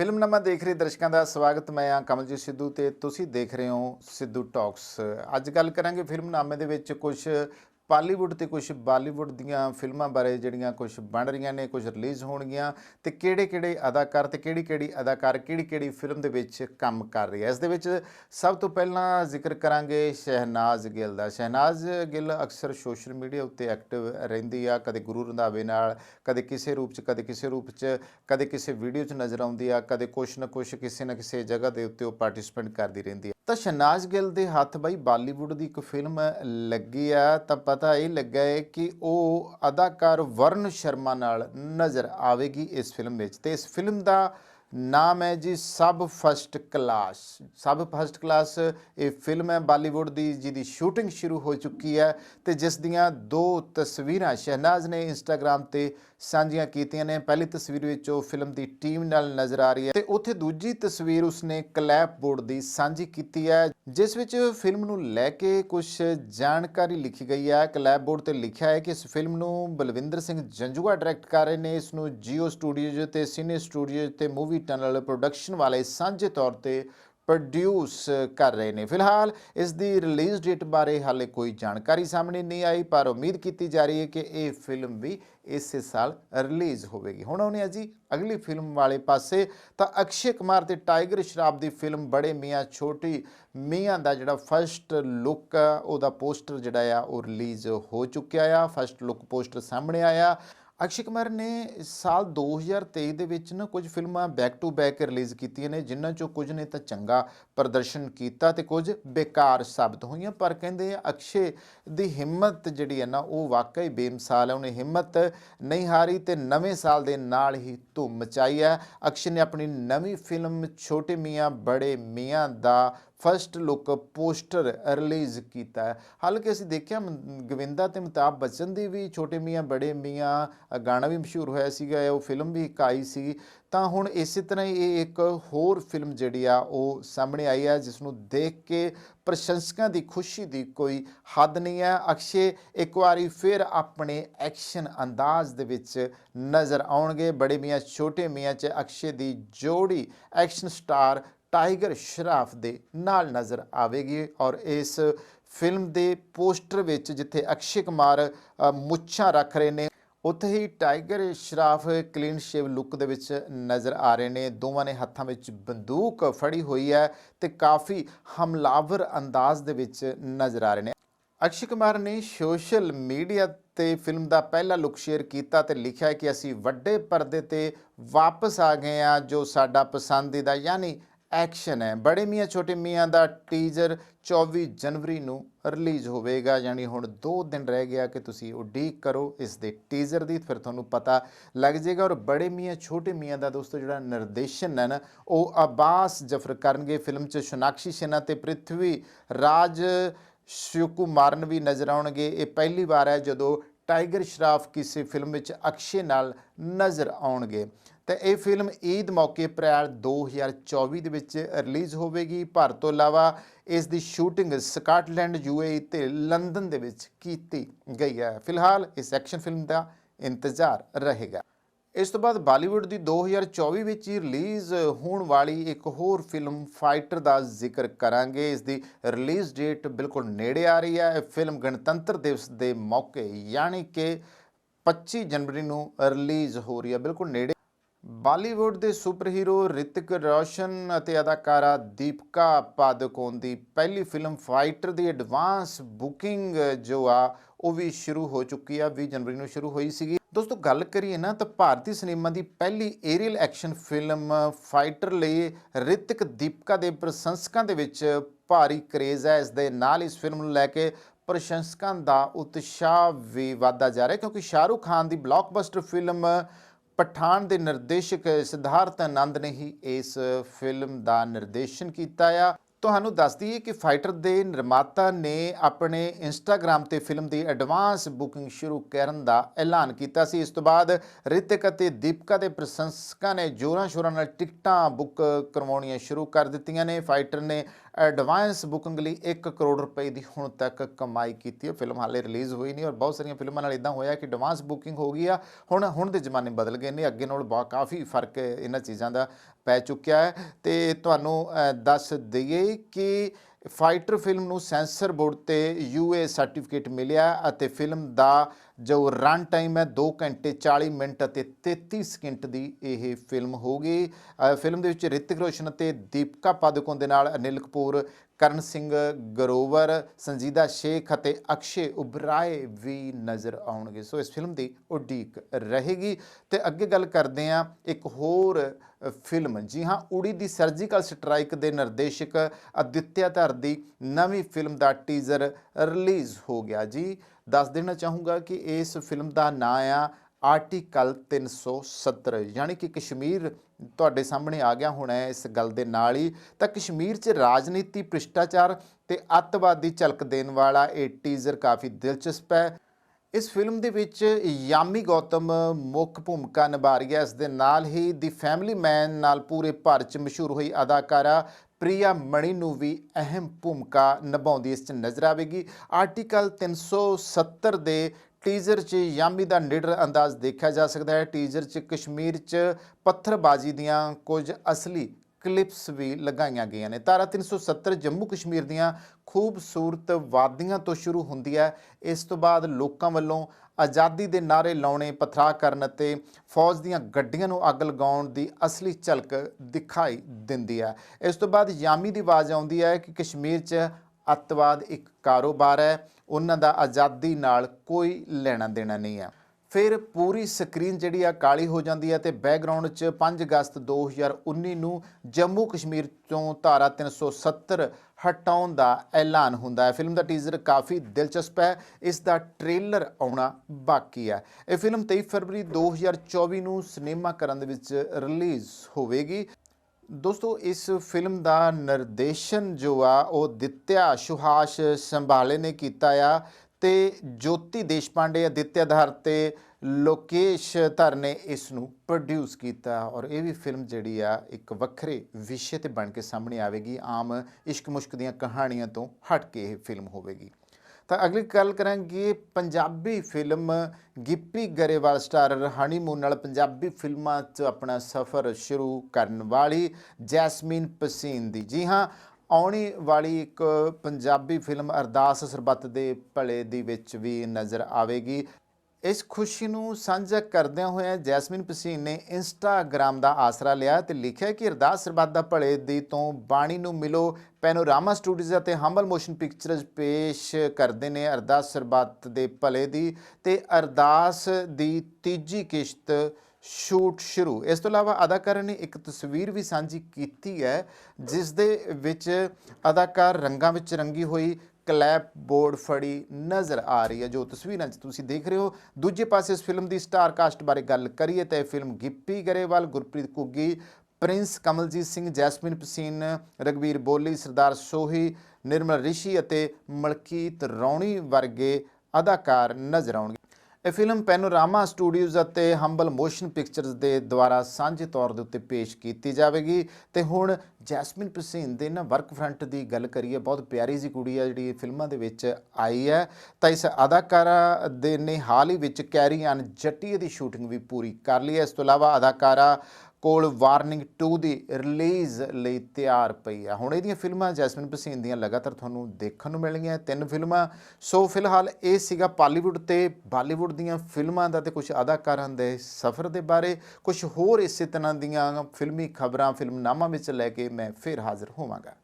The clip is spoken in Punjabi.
ਫਿਲਮਨਾਮਾ ਦੇਖ ਰਹੇ ਦਰਸ਼ਕਾਂ ਦਾ ਸਵਾਗਤ, ਮੈਂ ਹਾਂ ਕਮਲਜੀਤ ਸਿੱਧੂ ਤੇ ਤੁਸੀਂ ਦੇਖ ਰਹੇ ਹੋ ਸਿੱਧੂ ਟਾਕਸ। ਅੱਜ ਗੱਲ ਕਰਾਂਗੇ ਫਿਲਮਨਾਮੇ ਦੇ ਵਿੱਚ ਕੁਝ ਪਾਲੀਵੁੱਡ ਤੇ ਕੁਝ ਬਾਲੀਵੁੱਡ ਦੀਆਂ ਫਿਲਮਾਂ ਬਾਰੇ ਜਿਹੜੀਆਂ ਕੁਝ ਬਣ ਰਹੀਆਂ ਨੇ ਕੁਝ ਰਿਲੀਜ਼ ਹੋਣਗੀਆਂ ਤੇ ਕਿਹੜੇ-ਕਿਹੜੇ ਅਦਾਕਾਰ ਤੇ ਕਿਹੜੀ-ਕਿਹੜੀ ਅਦਾਕਾਰ ਕਿਹੜੀ-ਕਿਹੜੀ ਫਿਲਮ ਦੇ ਵਿੱਚ ਕੰਮ ਕਰ ਰਹੀ ਹੈ? ਇਸ ਦੇ ਵਿੱਚ ਸਭ ਤੋਂ ਪਹਿਲਾਂ ਜ਼ਿਕਰ ਕਰਾਂਗੇ ਸ਼ਹਿਨਾਜ਼ ਗਿੱਲ ਦਾ। ਸ਼ਹਿਨਾਜ਼ ਗਿੱਲ ਅਕਸਰ ਸੋਸ਼ਲ ਮੀਡੀਆ ਉੱਤੇ ਐਕਟਿਵ ਰਹਿੰਦੀ ਆ, ਕਦੇ ਗੁਰੂ ਰੰਧਾਵੇ ਨਾਲ, ਕਦੇ ਕਿਸੇ ਰੂਪ 'ਚ, ਕਦੇ ਕਿਸੇ ਰੂਪ 'ਚ, ਕਦੇ ਕਿਸੇ ਵੀਡੀਓ 'ਚ ਨਜ਼ਰ ਆਉਂਦੀ ਆ, ਕਦੇ ਕੁਛ ਨਾ ਕੁਛ ਕਿਸੇ ਨਾ ਕਿਸੇ ਜਗ੍ਹਾ ਦੇ ਉੱਤੇ ਉਹ ਪਾਰਟਿਸਿਪੇਟ ਕਰਦੀ ਰਹਿੰਦੀ ਆ। ਤਾਂ ਸ਼ਹਿਨਾਜ਼ ਗਿੱਲ ਦੇ ਹੱਥ ਬਾਈ ਬਾਲੀਵੁੱਡ ਦੀ ਇੱਕ ਫਿਲਮ ਲੱਗੀ ਆ, ਤਾਂ ਪਤਾ ਇਹ ਲੱਗਾ ਹੈ ਕਿ ਉਹ ਅਦਾਕਾਰ ਵਰਨ ਸ਼ਰਮਾ ਨਾਲ ਨਜ਼ਰ ਆਵੇਗੀ ਇਸ ਫਿਲਮ ਵਿੱਚ ਤੇ ਇਸ ਫਿਲਮ ਦਾ ਨਾਮ ਹੈ ਜੀ ਸਬ ਫਸਟ ਕਲਾਸ। ਸਬ ਫਸਟ ਕਲਾਸ ਇਹ ਫਿਲਮ ਹੈ, ਬਾਲੀਵੁੱਡ ਦੀ, ਜਿਹਦੀ ਸ਼ੂਟਿੰਗ ਸ਼ੁਰੂ ਹੋ ਚੁੱਕੀ ਹੈ ਤੇ ਜਿਸ ਦੀਆਂ ਦੋ ਤਸਵੀਰਾਂ ਸ਼ਹਿਨਾਜ਼ ਨੇ ਇੰਸਟਾਗ੍ਰam ਤੇ ਸਾਂਝੀਆਂ ਕੀਤੀਆਂ ਨੇ। ਪਹਿਲੀ ਤਸਵੀਰ ਵਿੱਚ ਉਹ ਫਿਲਮ ਦੀ ਟੀਮ ਨਾਲ ਨਜ਼ਰ ਆ ਰਹੀ ਹੈ ਤੇ ਉੱਥੇ ਦੂਜੀ ਤਸਵੀਰ ਉਸਨੇ ਕਲੈਪ ਬੋਰਡ ਦੀ ਸਾਂਝੀ ਕੀਤੀ ਹੈ, ਜਿਸ ਵਿੱਚ ਫਿਲਮ ਨੂੰ ਲੈ ਕੇ ਕੁਝ ਜਾਣਕਾਰੀ ਲਿਖੀ ਗਈ ਹੈ। ਕਲੈਪ ਬੋਰਡ ਤੇ ਲਿਖਿਆ ਹੈ ਕਿ ਇਸ ਫਿਲਮ ਨੂੰ ਬਲਵਿੰਦਰ ਸਿੰਘ ਜੰਜੂਆ ਡਾਇਰੈਕਟ ਕਰ ਰਹੇ ਨੇ। ਇਸ ਨੂੰ ਜੀਓ ਸਟੂਡੀਓਜ਼ ਤੇ, ਸਿਨੇ ਸਟੂਡੀਓਜ਼ ਤੇ, ਮੂਵੀ ਟਨਲ ਪ੍ਰੋਡਕਸ਼ਨ ਵਾਲੇ ਸਾਂਝੇ ਤੌਰ ਤੇ ਪ੍ਰੋਡਿਊਸ ਕਰ ਰਹੇ ਨੇ। ਫਿਲਹਾਲ ਇਸ ਦੀ ਰਿਲੀਜ਼ ਡੇਟ ਬਾਰੇ ਹਾਲੇ ਕੋਈ ਜਾਣਕਾਰੀ ਸਾਹਮਣੇ ਨਹੀਂ ਆਈ, ਪਰ ਉਮੀਦ ਕੀਤੀ ਜਾ ਰਹੀ ਹੈ ਕਿ ਇਹ ਫਿਲਮ ਵੀ ਇਸੇ ਸਾਲ ਰਿਲੀਜ਼ ਹੋਵੇਗੀ। ਹੁਣ ਆਉਂਦੇ ਆ ਜੀ ਅਗਲੀ ਫਿਲਮ ਵਾਲੇ ਪਾਸੇ। ਤਾਂ ਅਕਸ਼ੇ ਕੁਮਾਰ ਤੇ ਟਾਈਗਰ ਸ਼ਰਾਬ ਦੀ ਫਿਲਮ ਬੜੇ ਮੀਆਂ, ਛੋਟੀ ਮੀਆਂ ਦਾ ਜਿਹੜਾ ਫਰਸਟ ਲੁੱਕ ਉਹਦਾ ਪੋਸਟਰ ਜਿਹੜਾ ਆ, ਉਹ ਰਿਲੀਜ਼ ਹੋ ਚੁੱਕਿਆ ਆ। ਫਰਸਟ ਲੁੱਕ ਪੋਸਟਰ ਸਾਹਮਣੇ ਆਇਆ। ਅਕਸ਼ੇ ਕੁਮਾਰ ਨੇ ਸਾਲ 2023 ਦੇ ਵਿੱਚ ਨਾ ਕੁਝ ਫਿਲਮਾਂ ਬੈਕ ਟੂ ਬੈਕ ਰਿਲੀਜ਼ ਕੀਤੀਆਂ ਨੇ, ਜਿਨ੍ਹਾਂ ਚੋਂ ਕੁਝ ਨੇ ਤਾਂ ਚੰਗਾ ਪ੍ਰਦਰਸ਼ਨ ਕੀਤਾ ਤੇ ਕੁਝ ਬੇਕਾਰ ਸਾਬਤ ਹੋਈਆਂ, ਪਰ ਕਹਿੰਦੇ ਅਕਸ਼ੇ ਦੀ ਹਿੰਮਤ ਜਿਹੜੀ ਹੈ ਨਾ, ਉਹ ਵਾਕਈ ਬੇਮਿਸਾਲ ਹੈ ਉਹਨੇ ਹਿੰਮਤ ਨਹੀਂ ਹਾਰੀ ਤੇ ਨਵੇਂ ਸਾਲ ਦੇ ਨਾਲ ਹੀ ਧੂਮ ਮਚਾਈ ਹੈ ਅਕਸ਼ੇ ਨੇ ਆਪਣੀ ਨਵੀਂ ਫਿਲਮ ਛੋਟੇ ਮੀਆਂ, ਬੜੇ ਮੀਆਂ ਦਾ ਫਰਸਟ ਲੁੱਕ ਪੋਸਟਰ ਰਿਲੀਜ਼ ਕੀਤਾ ਹੈ। ਹਾਲਾਂਕਿ ਅਸੀਂ ਦੇਖਿਆ ਮ- ਗੋਵਿੰਦਾ ਤੇ ਅਮਿਤਾਭ ਬੱਚਨ ਦੀ ਵੀ ਛੋਟੇ ਮੀਆਂ, ਬੜੇ ਮੀਆਂ ਗਾਣਾ ਵੀ ਮਸ਼ਹੂਰ ਹੋਇਆ ਸੀਗਾ ਉਹ ਫਿਲਮ ਵੀ ਇੱਕ ਆਈ ਸੀ ਤਾਂ ਹੁਣ ਇਸੇ ਤਰ੍ਹਾਂ ਹੀ ਇਹ ਇੱਕ ਹੋਰ ਫਿਲਮ ਜਿਹੜੀ ਆ, ਉਹ ਸਾਹਮਣੇ ਆਈ ਹੈ ਜਿਸ ਨੂੰ ਦੇਖ ਕੇ ਪ੍ਰਸ਼ੰਸਕਾਂ ਦੀ ਖੁਸ਼ੀ ਦੀ ਕੋਈ ਹੱਦ ਨਹੀਂ ਹੈ। ਅਕਸ਼ੇ ਇੱਕ ਵਾਰੀ ਫਿਰ ਆਪਣੇ ਐਕਸ਼ਨ ਅੰਦਾਜ਼ ਦੇ ਵਿੱਚ ਨਜ਼ਰ ਆਉਣਗੇ। ਬੜੇ ਮੀਆਂ, ਛੋਟੇ ਮੀਆਂ 'ਚ ਅਕਸ਼ੇ ਦੀ ਜੋੜੀ ਐਕਸ਼ਨ ਸਟਾਰ ਟਾਈਗਰ ਸ਼ਰਾਫ ਦੇ ਨਾਲ ਨਜ਼ਰ ਆਵੇਗੀ ਔਰ ਇਸ ਫਿਲਮ ਦੇ ਪੋਸਟਰ ਵਿੱਚ ਜਿੱਥੇ ਅਕਸ਼ੇ ਕੁਮਾਰ ਮੁੱਛਾਂ ਰੱਖ ਰਹੇ ਨੇ, ਉੱਥੇ ਹੀ Tiger Shroff clean shave look ਦੇ ਵਿੱਚ ਨਜ਼ਰ ਆ ਰਹੇ ਨੇ। ਦੋਵਾਂ ਨੇ ਹੱਥਾਂ ਵਿੱਚ ਬੰਦੂਕ ਫੜੀ ਹੋਈ ਹੈ ਤੇ ਕਾਫੀ ਹਮਲਾਵਰ ਅੰਦਾਜ਼ ਦੇ ਵਿੱਚ ਨਜ਼ਰ ਆ ਰਹੇ ਨੇ। ਅਕਸ਼ੇ ਕੁਮਾਰ ਨੇ ਸੋਸ਼ਲ ਮੀਡੀਆ ਤੇ ਫਿਲਮ ਦਾ ਪਹਿਲਾ ਲੁੱਕ ਸ਼ੇਅਰ ਕੀਤਾ ਤੇ ਲਿਖਿਆ ਕਿ ਅਸੀਂ ਵੱਡੇ ਪਰਦੇ ਤੇ ਵਾਪਸ ਆ ਗਏ ਆ ਜੋ ਸਾਡਾ ਪਸੰਦੀਦਾ ਯਾਨੀ ਐਕਸ਼ਨ ਹੈ। ਬੜੇ ਮੀਆਂ ਛੋਟੇ ਮੀਆਂ ਦਾ ਟੀਜ਼ਰ 24 ਜਨਵਰੀ ਨੂੰ ਰਿਲੀਜ਼ ਹੋਵੇਗਾ, ਯਾਨੀ ਹੁਣ 2 ਦਿਨ ਰਹਿ ਗਿਆ ਕਿ ਤੁਸੀਂ ਉਡੀਕ ਕਰੋ ਇਸ ਦੇ ਟੀਜ਼ਰ ਦੀ, ਫਿਰ ਤੁਹਾਨੂੰ ਪਤਾ ਲੱਗ ਜਾਏਗਾ। ਔਰ ਬੜੇ ਮੀਆਂ ਛੋਟੇ ਮੀਆਂ ਦਾ ਦੋਸਤੋ, ਜਿਹੜਾ ਨਿਰਦੇਸ਼ਨ ਹੈ ਨਾ, ਉਹ ਅਬਾਸ ਜਫਰ ਕਰਨਗੇ ਫਿਲਮ 'ਚ। ਸ਼ਨਾਕਸ਼ੀ ਸਿਨਾ ਤੇ ਪ੍ਰਿਥਵੀ ਰਾਜ ਸ਼ਿਵਕੁਮਾਰਨ ਵੀ ਨਜ਼ਰ ਆਉਣਗੇ। ਇਹ ਪਹਿਲੀ ਵਾਰ ਹੈ ਜਦੋਂ ਟਾਈਗਰ ਸ਼ਰਾਫ ਕਿਸੇ ਫਿਲਮ ਵਿੱਚ ਅਕਸ਼ੇ ਨਾਲ ਨਜ਼ਰ ਆਉਣਗੇ। ਤੇ ਇਹ ਫਿਲਮ ਈਦ ਮੌਕੇ ਅਪ੍ਰੈਲ 2024 ਦੇ ਵਿੱਚ ਰਿਲੀਜ਼ ਹੋਵੇਗੀ। ਭਾਰਤ ਤੋਂ ਇਲਾਵਾ ਇਸ ਦੀ shooting Scotland U A E ਤੇ ਲੰਡਨ ਦੇ ਵਿੱਚ ਕੀਤੀ ਗਈ ਹੈ। ਫਿਲਹਾਲ ਇਸ ਐਕਸ਼ਨ ਫਿਲਮ ਦਾ ਇੰਤਜ਼ਾਰ ਰਹੇਗਾ। ਇਸ ਤੋਂ ਬਾਅਦ ਬਾਲੀਵੁੱਡ ਦੀ 2024 ਵਿੱਚ ਹੀ ਰਿਲੀਜ਼ ਹੋਣ ਵਾਲੀ ਇੱਕ ਹੋਰ ਫਿਲਮ ਫਾਈਟਰ ਦਾ ਜ਼ਿਕਰ ਕਰਾਂਗੇ। ਇਸ ਦੀ ਰਿਲੀਜ਼ ਡੇਟ ਬਿਲਕੁਲ ਨੇੜੇ ਆ ਰਹੀ ਹੈ। ਇਹ ਫਿਲਮ ਗਣਤੰਤਰ ਦਿਵਸ ਦੇ ਮੌਕੇ, ਯਾਨੀ ਕਿ 25 ਜਨਵਰੀ ਨੂੰ ਰਿਲੀਜ਼ ਹੋ ਰਹੀ ਹੈ। ਬਿਲਕੁਲ ਨੇੜੇ ਬਾਲੀਵੁੱਡ ਦੇ ਸੁਪਰ ਹੀਰੋ ਰਿਤਿਕ ਰੋਸ਼ਨ ਅਤੇ ਅਦਾਕਾਰਾ ਦੀਪਕਾ ਪਾਦੂਕੋਣ ਦੀ ਪਹਿਲੀ ਫਿਲਮ ਫਾਈਟਰ ਦੀ ਐਡਵਾਂਸ ਬੁਕਿੰਗ ਜੋ ਆ, ਉਹ ਵੀ ਸ਼ੁਰੂ ਹੋ ਚੁੱਕੀ ਆ 20 ਜਨਵਰੀ ਨੂੰ ਸ਼ੁਰੂ ਹੋਈ ਸੀਗੀ। ਦੋਸਤੋ, ਗੱਲ ਕਰੀਏ ਨਾ, ਤਾਂ ਭਾਰਤੀ ਸਿਨੇਮਾ ਦੀ ਪਹਿਲੀ ਏਰੀਅਲ ਐਕਸ਼ਨ ਫਿਲਮ ਫਾਈਟਰ ਲਈ ਰਿਤਿਕ ਦੀਪਕਾ ਦੇ ਪ੍ਰਸ਼ੰਸਕਾਂ ਦੇ ਵਿੱਚ ਭਾਰੀ ਕਰੇਜ਼ ਹੈ। ਇਸ ਦੇ ਨਾਲ ਇਸ ਫਿਲਮ ਨੂੰ ਲੈ ਕੇ ਪ੍ਰਸ਼ੰਸਕਾਂ ਦਾ ਉਤਸ਼ਾਹ ਵੀ ਵਧਦਾ ਜਾ ਰਿਹਾ, ਕਿਉਂਕਿ ਸ਼ਾਹਰੁਖ ਖਾਨ ਦੀ ਬਲਾਕਬਸਟਰ ਫਿਲਮ ਪਠਾਨ ਦੇ ਨਿਰਦੇਸ਼ਕ ਸਿਧਾਰਥ ਆਨੰਦ ਨੇ ਹੀ ਇਸ ਫਿਲਮ ਦਾ ਨਿਰਦੇਸ਼ਨ ਕੀਤਾ ਆ। ਤੁਹਾਨੂੰ ਦੱਸ ਦਈਏ ਕਿ ਫਾਈਟਰ ਦੇ ਨਿਰਮਾਤਾ ਨੇ ਆਪਣੇ ਇੰਸਟਾਗ੍ਰam ਤੇ ਫਿਲਮ ਦੀ ਐਡਵਾਂਸ ਬੁਕਿੰਗ ਸ਼ੁਰੂ ਕਰਨ ਦਾ ਐਲਾਨ ਕੀਤਾ ਸੀ। ਇਸ ਤੋਂ ਬਾਅਦ ਰਿਤਿਕ ਅਤੇ ਦੀਪਿਕਾ ਦੇ ਪ੍ਰਸ਼ੰਸਕਾਂ ਨੇ ਜੋਰਾਂ ਸ਼ੋਰਾਂ ਨਾਲ ਟਿਕਟਾਂ ਬੁੱਕ ਕਰਵਾਉਣੀਆਂ ਸ਼ੁਰੂ ਕਰ ਦਿੱਤੀਆਂ ਨੇ। ਫਾਈਟਰ ਨੇ ਐਡਵਾਂਸ ਬੁਕਿੰਗ ਲਈ 1 ਕਰੋੜ ਰੁਪਏ ਦੀ ਹੁਣ ਤੱਕ ਕਮਾਈ ਕੀਤੀ ਹੈ। ਫਿਲਮ ਹਾਲੇ ਰਿਲੀਜ਼ ਹੋਈ ਨਹੀਂ ਔਰ ਬਹੁਤ ਸਾਰੀਆਂ ਫਿਲਮਾਂ ਨਾਲ ਇਦਾਂ ਹੋਇਆ ਕਿ ਐਡਵਾਂਸ ਬੁਕਿੰਗ ਹੋ ਗਈ ਆ। ਹੁਣ ਹੁਣ ਦੇ ਜ਼ਮਾਨੇ ਬਦਲ ਗਏ ਨੇ। ਅੱਗੇ ਨਾਲ ਬਹੁਤ ਕਾਫੀ ਫ਼ਰਕ ਇਹਨਾਂ ਚੀਜ਼ਾਂ ਦਾ ਪੈ ਚੁੱਕਿਆ ਹੈ। ਤੇ ਤੁਹਾਨੂੰ ਦੱਸ ਦਈਏ ਕਿ ਫਾਈਟਰ ਫਿਲਮ ਨੂੰ ਸੈਂਸਰ ਬੋਰਡ ਤੇ ਯੂਏ ਸਰਟੀਫਿਕੇਟ ਮਿਲਿਆ ਅਤੇ ਫਿਲਮ ਦਾ ਜੋ ਰਨ ਟਾਈਮ ਹੈ 2 ਘੰਟੇ 40 ਮਿੰਟ ਅਤੇ 33 ਸਕਿੰਟ ਦੀ ਇਹ ਫਿਲਮ ਹੋਗੀ ਅ, ਫਿਲਮ ਦੇ ਵਿੱਚ ਰਿਤਿਕ ਰੋਸ਼ਨ ਅਤੇ ਦੀਪਕਾ ਪਾਦੂਕੋਣ ਦੇ ਨਾਲ ਅਨਿਲ ਕਪੂਰ ਕਰਨ ਸਿੰਘ ਗਰੋਵਰ ਸੰਜੀਦਾ ਸ਼ੇਖ ਅਤੇ ਅਕਸ਼ੇ ਉਬਰਾਏ ਵੀ ਨਜ਼ਰ ਆਉਣਗੇ। ਸੋ ਇਸ ਫਿਲਮ ਦੀ ਉਡੀਕ ਰਹੇਗੀ। ਤੇ ਅੱਗੇ ਗੱਲ ਕਰਦੇ ਹਾਂ ਇੱਕ ਹੋਰ ਫਿਲਮ ਜੀ ਹਾਂ ਉੜੀ ਦੀ ਸਰਜੀਕਲ ਸਟ੍ਰਾਈਕ ਦੇ ਨਿਰਦੇਸ਼ਕ ਅਦਿੱਤਿਆ ਧਰ ਦੀ ਨਵੀਂ ਫਿਲਮ ਦਾ ਟੀਜ਼ਰ ਰਿਲੀਜ਼ ਹੋ ਗਿਆ ਜੀ। ਦੱਸ ਦੇਣਾ ਚਾਹੂੰਗਾ ਕਿ ਇਸ ਫਿਲਮ ਦਾ ਨਾਂ ਆ ਆਰਟੀਕਲ 370 ਯਾਨੀ ਕਿ ਕਸ਼ਮੀਰ ਤੁਹਾਡੇ ਸਾਹਮਣੇ ਆ ਗਿਆ ਹੋਣਾ ਇਸ ਗੱਲ ਦੇ ਨਾਲ ਹੀ। ਤਾਂ ਕਸ਼ਮੀਰ 'ਚ ਰਾਜਨੀਤੀ, ਭ੍ਰਿਸ਼ਟਾਚਾਰ ਤੇ ਅੱਤਵਾਦੀ ਝਲਕ ਦੇਣ ਵਾਲਾ ਇਹ ਟੀਜ਼ਰ ਕਾਫੀ ਦਿਲਚਸਪ ਹੈ। ਇਸ ਫਿਲਮ ਦੇ ਵਿੱਚ ਯਾਮੀ ਗੌਤਮ ਮੁੱਖ ਭੂਮਿਕਾ ਨਿਭਾ ਰਹੀ ਹੈ। ਇਸ ਦੇ ਨਾਲ ਹੀ ਦੀ ਫੈਮਿਲੀ ਮੈਨ ਨਾਲ ਪੂਰੇ ਭਾਰਤ 'ਚ ਮਸ਼ਹੂਰ ਹੋਈ ਅਦਾਕਾਰਾ ਪ੍ਰਿਆ ਮਣੀ ਨੂੰ ਵੀ ਅਹਿਮ ਭੂਮਿਕਾ ਨਿਭਾਉਂਦੀ ਇਸ 'ਚ ਨਜ਼ਰ ਆਵੇਗੀ। ਆਰਟੀਕਲ 370 ਦੇ ਟੀਜ਼ਰ 'ਚ ਯਾਮੀ ਦਾ ਨਿਡਰ ਅੰਦਾਜ਼ ਦੇਖਿਆ ਜਾ ਸਕਦਾ ਹੈ। ਟੀਜ਼ਰ 'ਚ ਕਸ਼ਮੀਰ 'ਚ ਪੱਥਰਬਾਜ਼ੀ ਦੀਆਂ ਕੁਝ ਅਸਲੀ ਕਲਿੱਪਸ ਵੀ ਲਗਾਈਆਂ ਗਈਆਂ ਨੇ। ਧਾਰਾ 370 ਜੰਮੂ ਕਸ਼ਮੀਰ ਦੀਆਂ ਖੂਬਸੂਰਤ ਵਾਦੀਆਂ ਤੋਂ ਸ਼ੁਰੂ ਹੁੰਦੀ ਹੈ। ਇਸ ਤੋਂ ਬਾਅਦ ਲੋਕਾਂ ਵੱਲੋਂ ਆਜ਼ਾਦੀ ਦੇ ਨਾਰੇ ਲਾਉਣੇ ਪਥਰਾ ਕਰਨ ਅਤੇ ਫੌਜ ਦੀਆਂ ਗੱਡੀਆਂ ਨੂੰ ਅੱਗ ਲਗਾਉਣ ਦੀ ਅਸਲੀ ਝਲਕ ਦਿਖਾਈ ਦਿੰਦੀ ਹੈ। ਇਸ ਤੋਂ ਬਾਅਦ ਯਾਮੀ ਦੀ ਆਵਾਜ਼ ਆਉਂਦੀ ਹੈ ਕਿ ਕਸ਼ਮੀਰ 'ਚ ਅੱਤਵਾਦ ਇੱਕ ਕਾਰੋਬਾਰ ਹੈ। ਉਹਨਾਂ ਦਾ ਆਜ਼ਾਦੀ ਨਾਲ ਕੋਈ ਲੈਣਾ ਦੇਣਾ ਨਹੀਂ ਹੈ। ਫਿਰ ਪੂਰੀ ਸਕਰੀਨ ਜਿਹੜੀ ਆ ਕਾਲੀ ਹੋ ਜਾਂਦੀ ਹੈ ਤੇ ਬੈਕਗ੍ਰਾਉਂਡ 'ਚ 5 ਅਗਸਤ 2019 ਨੂੰ ਜੰਮੂ ਕਸ਼ਮੀਰ ਤੋਂ ਧਾਰਾ 370 ਹਟਾਉਣ ਦਾ ਐਲਾਨ ਹੁੰਦਾ ਹੈ। ਫਿਲਮ ਦਾ ਟੀਜ਼ਰ ਕਾਫੀ ਦਿਲਚਸਪ ਹੈ। ਇਸ ਦਾ ਟ੍ਰੇਲਰ ਆਉਣਾ ਬਾਕੀ ਹੈ। ਇਹ ਫਿਲਮ 23 ਫਰਵਰੀ 2024 ਨੂੰ ਸਿਨੇਮਾ ਕਰਨ ਦੇ ਵਿੱਚ ਰਿਲੀਜ਼ ਹੋਵੇਗੀ। ਦੋਸਤੋ, ਇਸ ਫਿਲਮ ਦਾ ਨਿਰਦੇਸ਼ਨ ਜੋ ਆ, ਉਹ ਦਿੱਤਿਆ ਸੁਹਾਸ ਸੰਭਾਲੇ ਨੇ ਕੀਤਾ ਆ ਤੇ ਜੋਤੀ ਦੇਸ਼ਪਾਂਡੇ ਅਦਿੱਤਿਆ ਧਰ ਤੇ ਲੋਕੇਸ਼ ਧਰ ਨੇ ਇਸ ਨੂੰ ਪ੍ਰੋਡਿਊਸ ਕੀਤਾ ਔਰ ਇਹ ਵੀ ਫਿਲਮ ਜਿਹੜੀ ਆ, ਇੱਕ ਵੱਖਰੇ ਵਿਸ਼ੇ ਤੇ ਬਣ ਕੇ ਸਾਹਮਣੇ ਆਵੇਗੀ, ਆਮ ਇਸ਼ਕ ਮੁਸ਼ਕ ਦੀਆਂ ਕਹਾਣੀਆਂ ਤੋਂ ਹਟ ਕੇ ਇਹ ਫਿਲਮ ਹੋਵੇਗੀ। ਤਾਂ ਅਗਲੀ ਗੱਲ ਕਰਾਂਗੇ ਪੰਜਾਬੀ ਫਿਲਮ ਗਿੱਪੀ ਗਰੇਵਾਲ ਸਟਾਰਰ ਹਨੀਮੂਨ ਨਾਲ ਪੰਜਾਬੀ ਫਿਲਮਾਂ 'ਚ ਆਪਣਾ ਸਫ਼ਰ ਸ਼ੁਰੂ ਕਰਨ ਵਾਲੀ ਜੈਸਮੀਨ ਪਸੀਨ ਦੀ। ਜੀ ਹਾਂ ਆਉਣੀ ਵਾਲੀ ਇੱਕ ਪੰਜਾਬੀ ਫਿਲਮ ਅਰਦਾਸ ਸਰਬੱਤ ਦੇ ਭਲੇ ਦੀ ਵਿੱਚ ਵੀ ਨਜ਼ਰ ਆਵੇਗੀ। ਇਸ ਖੁਸ਼ੀ ਨੂੰ ਸਾਂਝਾ ਕਰਦਿਆਂ ਹੋਇਆਂ ਜੈਸਮਿਨ ਪਸੀਨ ਨੇ ਇੰਸਟਾਗ੍ਰam ਦਾ ਆਸਰਾ ਲਿਆ ਤੇ ਲਿਖਿਆ ਕਿ ਅਰਦਾਸ ਸਰਬੱਤ ਦਾ ਭਲੇ ਦੀ ਤੋਂ ਬਾਣੀ ਨੂੰ ਮਿਲੋ। ਪੈਨੋਰਾਮਾ ਸਟੂਡੀਓਜ਼ ਅਤੇ ਹੰਬਲ ਮੋਸ਼ਨ ਪਿਕਚਰਜ਼ ਪੇਸ਼ ਕਰਦੇ ਨੇ ਅਰਦਾਸ ਸਰਬੱਤ ਦੇ ਭਲੇ ਦੀ ਤੇ ਅਰਦਾਸ ਦੀ ਤੀਜੀ ਕਿਸ਼ਤ ਸ਼ੂਟ ਸ਼ੁਰੂ। ਇਸ ਤੋਂ ਇਲਾਵਾ ਅਦਾਕਾਰਾ ਨੇ ਇੱਕ ਤਸਵੀਰ ਵੀ ਸਾਂਝੀ ਕੀਤੀ ਹੈ ਜਿਸ ਦੇ ਵਿੱਚ ਅਦਾਕਾਰ ਰੰਗਾਂ ਵਿੱਚ ਰੰਗੀ ਹੋਈ ਕਲੈਪ ਬੋਰਡ ਫੜੀ ਨਜ਼ਰ ਆ ਰਹੀ ਹੈ, ਜੋ ਤਸਵੀਰਾਂ 'ਚ ਤੁਸੀਂ ਦੇਖ ਰਹੇ ਹੋ। ਦੂਜੇ ਪਾਸੇ ਇਸ ਫਿਲਮ ਦੀ ਸਟਾਰ ਕਾਸਟ ਬਾਰੇ ਗੱਲ ਕਰੀਏ ਤਾਂ ਇਹ ਫਿਲਮ ਗਿੱਪੀ ਗਰੇਵਾਲ, ਗੁਰਪ੍ਰੀਤ ਕੁੱਗੀ ਪ੍ਰਿੰਸ ਕਮਲਜੀਤ ਸਿੰਘ, ਜੈਸਮਿਨ ਪਸੀਨ ਰਗਵੀਰ ਬੋਲੀ, ਸਰਦਾਰ ਸੋਹੀ, ਨਿਰਮਲ ਰਿਸ਼ੀ ਅਤੇ ਮਲਕੀਤ ਰੌਣੀ ਵਰਗੇ ਅਦਾਕਾਰ ਨਜ਼ਰ ਆਉਣਗੇ। ਇਹ ਫਿਲਮ ਪੈਨੋਰਾਮਾ ਸਟੂਡੀਓਜ਼ ਅਤੇ ਹੰਬਲ ਮੋਸ਼ਨ ਪਿਕਚਰਜ਼ ਦੇ ਦੁਆਰਾ ਸਾਂਝੇ ਤੌਰ ਦੇ ਉੱਤੇ ਪੇਸ਼ ਕੀਤੀ ਜਾਵੇਗੀ। ਤੇ ਹੁਣ ਜੈਸਮਿਨ ਪਸੀਨ ਦੇ ਨਾ ਵਰਕ ਫਰੰਟ ਦੀ ਗੱਲ ਕਰੀਏ, ਬਹੁਤ ਪਿਆਰੀ ਜੀ ਕੁੜੀ ਆ ਜਿਹੜੀ ਫਿਲਮਾਂ ਦੇ ਵਿੱਚ ਆਈ ਹੈ। ਤਾਂ ਇਸ ਅਦਾਕਾਰਾ ਦੇ ਨੇ ਹਾਲ ਹੀ ਵਿੱਚ ਕੈਰੀ ਆਨ ਜੱਟੀਏ ਦੀ ਸ਼ੂਟਿੰਗ ਵੀ ਪੂਰੀ ਕਰ ਲਈ ਹੈ। ਇਸ ਤੋਂ ਇਲਾਵਾ ਅਦਾਕਾਰਾ ਕੋਲ ਵਾਰਨਿੰਗ 2 ਦੀ ਰਿਲੀਜ਼ ਲਈ ਤਿਆਰ ਪਈ ਆ। ਹੁਣ ਇਹਦੀਆਂ ਫਿਲਮਾਂ ਜੈਸਮਿਨ ਪਸੀਨ ਦੀਆਂ ਲਗਾਤਾਰ ਤੁਹਾਨੂੰ ਦੇਖਣ ਨੂੰ ਮਿਲਣਗੀਆਂ। ਤਿੰਨ ਫਿਲਮਾਂ। ਸੋ ਫਿਲਹਾਲ ਇਹ ਸੀਗਾ ਪਾਲੀਵੁੱਡ ਤੇ ਬਾਲੀਵੁੱਡ ਦੀਆਂ ਫਿਲਮਾਂ ਦਾ ਤੇ ਕੁਝ ਅਦਾਕਾਰਾਂ ਦੇ ਸਫ਼ਰ ਦੇ ਬਾਰੇ। ਕੁਝ ਹੋਰ ਇਸੇ ਤਰ੍ਹਾਂ ਦੀਆਂ ਫਿਲਮੀ ਖਬਰਾਂ, ਫਿਲਮਨਾਮਾ ਵਿੱਚ ਲੈ ਕੇ ਮੈਂ ਫਿਰ ਹਾਜ਼ਰ ਹੋਵਾਂਗਾ।